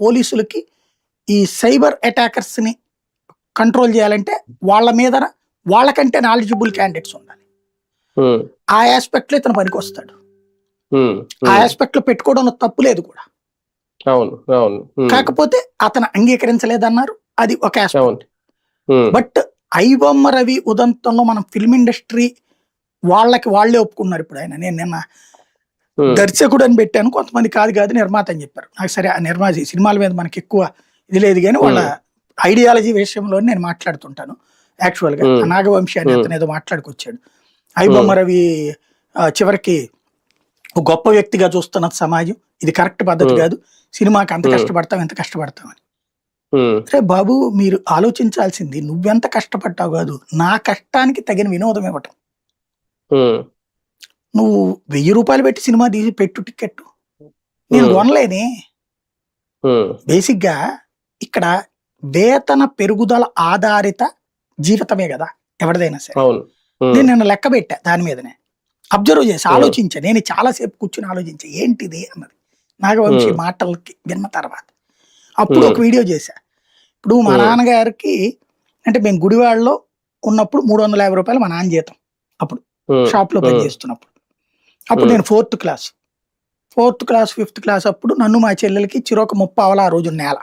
పోలీసులకి ఈ cyber అటాకర్స్ని control చేయాలంటే వాళ్ళ మీద వాళ్ళకంటే నాలెడ్జబుల్ క్యాండిడేట్స్ ఉండాలి. ఆ ఆస్పెక్ట్లో ఇతను పనికి వస్తాడు ఆ ఉమ్, ఆస్పెక్ట్లో పెట్టుకోవడంలో తప్పు లేదు కూడా. అవును. కాకపోతే అతను అంగీకరించలేదన్నారు. అది ఒక ఆస్పెక్ట్ బట్ ఐబొమ్మ రవి ఉదంతంలో మనం ఫిల్మ్ ఇండస్ట్రీ వాళ్ళకి వాళ్ళే ఒప్పుకున్నారు ఇప్పుడు ఆయన. నేను నిన్న దర్శకుడు అని పెట్టాను కొంతమంది కాదు కాదు నిర్మాత అని చెప్పారు. నాకు సరే ఆ నిర్మాత సినిమాల మీద మనకి ఎక్కువ ఇది లేదు కానీ వాళ్ళ ఐడియాలజీ విషయంలో నేను మాట్లాడుతుంటాను. యాక్చువల్గా Hmm. నాగవంశి అని Hmm. అతను ఏదో మాట్లాడుకొచ్చాడు. ఐబొమ్మ రవి చివరికి ఒక గొప్ప వ్యక్తిగా చూస్తున్న సమాజం. ఇది కరెక్ట్ పద్ధతి Hmm. కాదు. సినిమాకి అంత Hmm. కష్టపడతాం ఎంత కష్టపడతాం అని. అరే బాబు మీరు ఆలోచించాల్సింది నువ్వెంత కష్టపడ్డావు కాదు నా కష్టానికి తగిన వినోదం ఇవ్వటం. వెయ్యి రూపాయలు పెట్టి సినిమా తీసి పెట్టు టికెట్ నేను. కొనలేనే ఉమ్, బేసిక్గా ఇక్కడ వేతన పెరుగుదల ఆధారిత జీవితమే కదా ఎవరిదైనా సరే. నేను నిన్న లెక్క పెట్టా దాని మీదనే. అబ్జర్వ్ చేసి. ఆలోచించా. నేను చాలాసేపు కూర్చుని ఆలోచించా ఏంటిది అన్నది. నాగవంశి. మాటలకి విన్న తర్వాత. అప్పుడు. ఒక వీడియో చేశా. ఇప్పుడు మా. నాన్నగారికి అంటే మేము గుడివాడలో ఉన్నప్పుడు మూడు వందల యాభై రూపాయలు మా నాన్న జీతం ఉమ్, షాప్లో Hmm. అప్పుడు. నేను fourth class fourth class fifth class అప్పుడు నన్ను మా చెల్లెలకి చిరొక ముప్పావల ఆ రోజు నేల